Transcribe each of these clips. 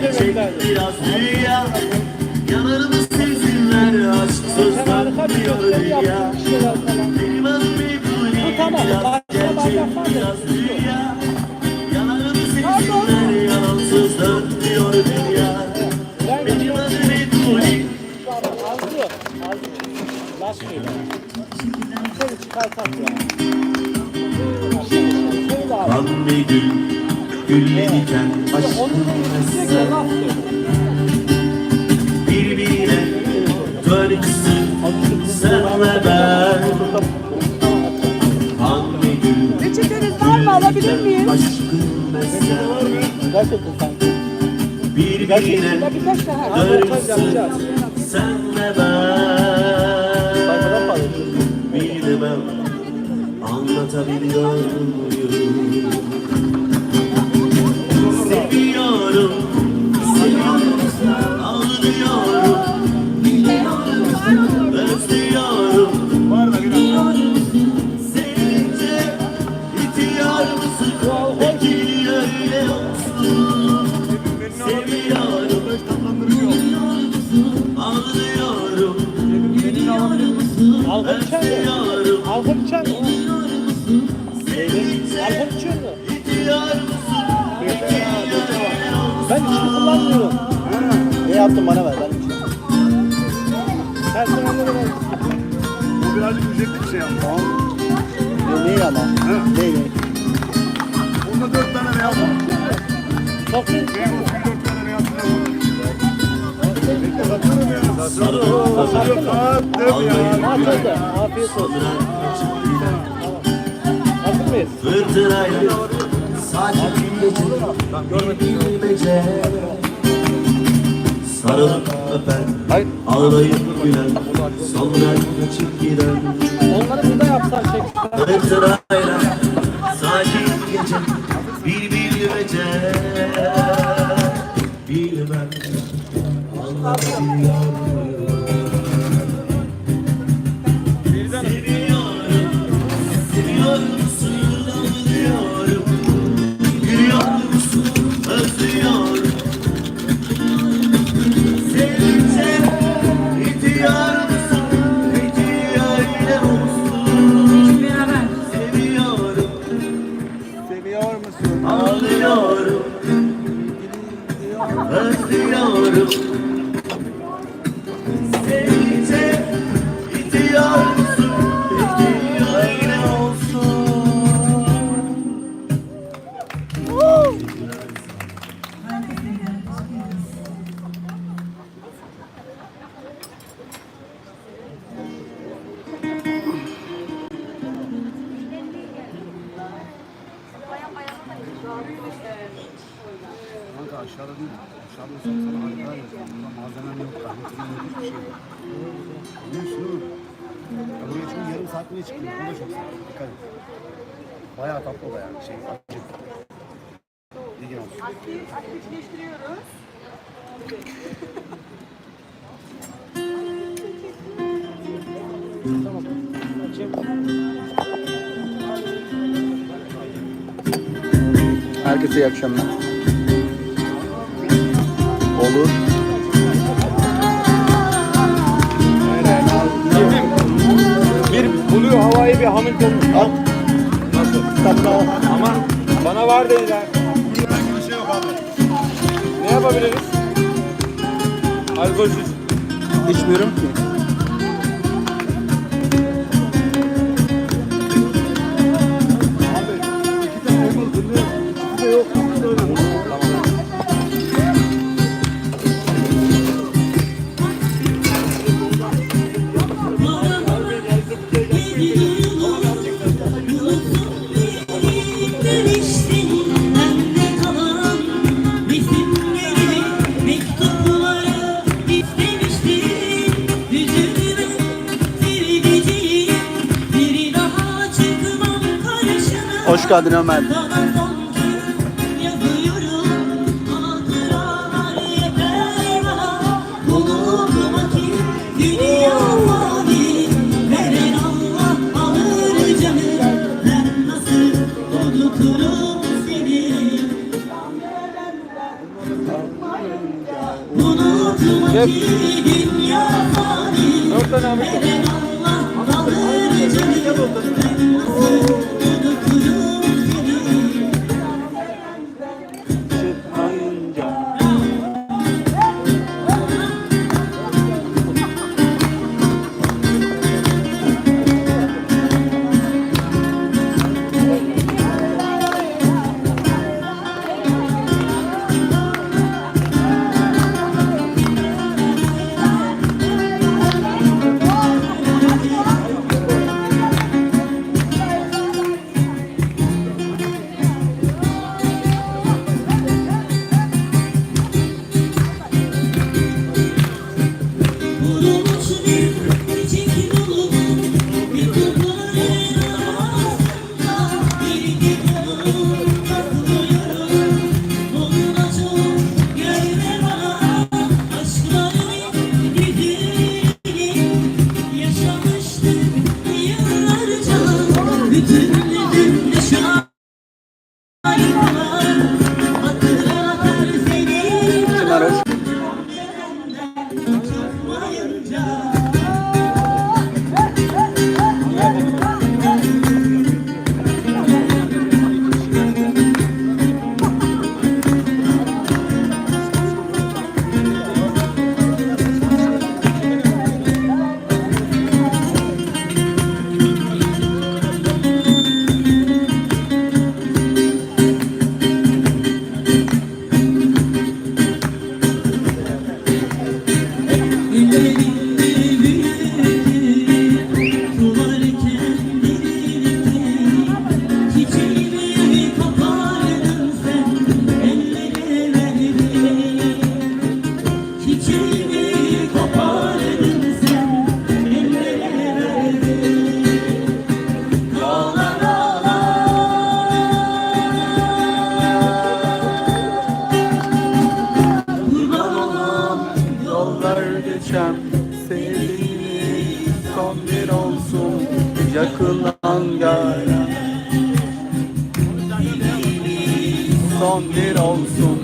Çek biraz dünya Yanar mı sevsinler aşk sözler diyor dünya Benim adım tamam, biraz gerçek biraz dünya Yanar mı sevsinler yalan sözler diyor dünya Benim adım İbrahim Ağzı, ağzı. Laf söyle. Seni çıkartak ya. Kan ve gül Gülle diken aşkın. Birbirine dönüksün Sen ve ben Kan ve gül Reçeteniz var mı? Alabilir miyim? Aşkın mesele Gerçekten sanki. Birbirine Ya birkaç tane ha, dönüksün montaj yapacağız. Sen ve Sayfadan ben. Bilmem Anlatabiliyor muyum Yaptın bana ver ben içeyim. Her sene de ben Bu birazcık ücretli bir şey ama. Ne, neyi ama? Ne ne? Bunda dört tane beyaz var. çok iyi. Benim olsun dört tane beyaz var. Bekle bakalım ya. Sattın Sarılıp öpen Ağlayıp gülen Sonra kaçıp giden. Onları burada yapsan çek. Fırtınayla sakin gece Bir bilmece Bilmem Anlatabiliyor Seviyorum aşağıda değil. Aşağıda olsam sana harika yazacağım. Bunda malzemem yok. Rahmetinin yok. Hiçbir şey yok. Anlıyorsun değil mi? Ya buraya çıkınca yarım saat bile çıkıyor. Bu da çok sağ Dikkat et. Bayağı tatlı o da yani. Şey, acı. İlgin olsun. Aktifleştiriyoruz. Herkese iyi akşamlar. Olur. Bir Blue havayı bir Hamilton al. Nasıl? Tamam. Ama bana var dediler. Bir şey yok abi. Ne yapabiliriz? Alkolsüz. İçmiyorum ki. Ki dünya fani Dört tane Hamit Yollar geçen sevdiğini son bir olsun. Yakılan gara Son bir olsun.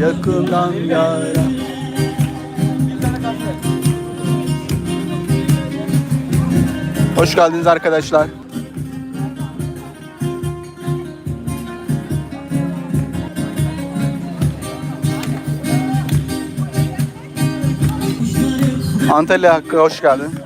Yakılan yara Hoş geldiniz arkadaşlar. Antalya Hakkı hoş geldin.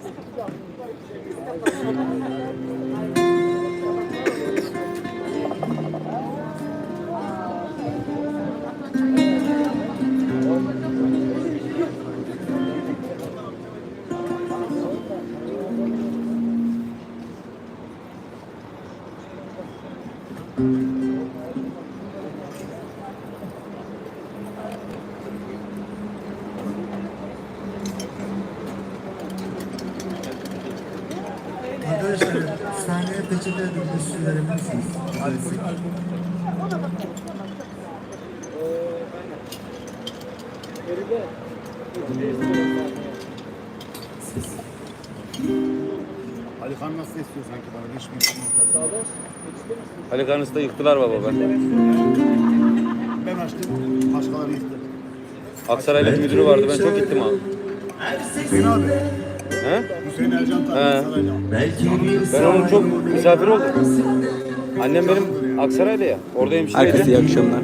ファイトシングル。Arkadaşlar sahneye peçete ödülü su verebilir misiniz? Ali Khan nasıl istiyor sanki bana? Beş bin kişinin Ali Kanıs'ta yıktılar baba ben. Ben açtım, başkaları yıktı. Aksaray'daki müdürü vardı ben çok gittim abi. Hüseyin abi, He? Hüseyin Ercan bir Ben onun çok misafir oldum. Annem benim Aksaray'da ya. Orada hemşireydi. Herkese iyi akşamlar.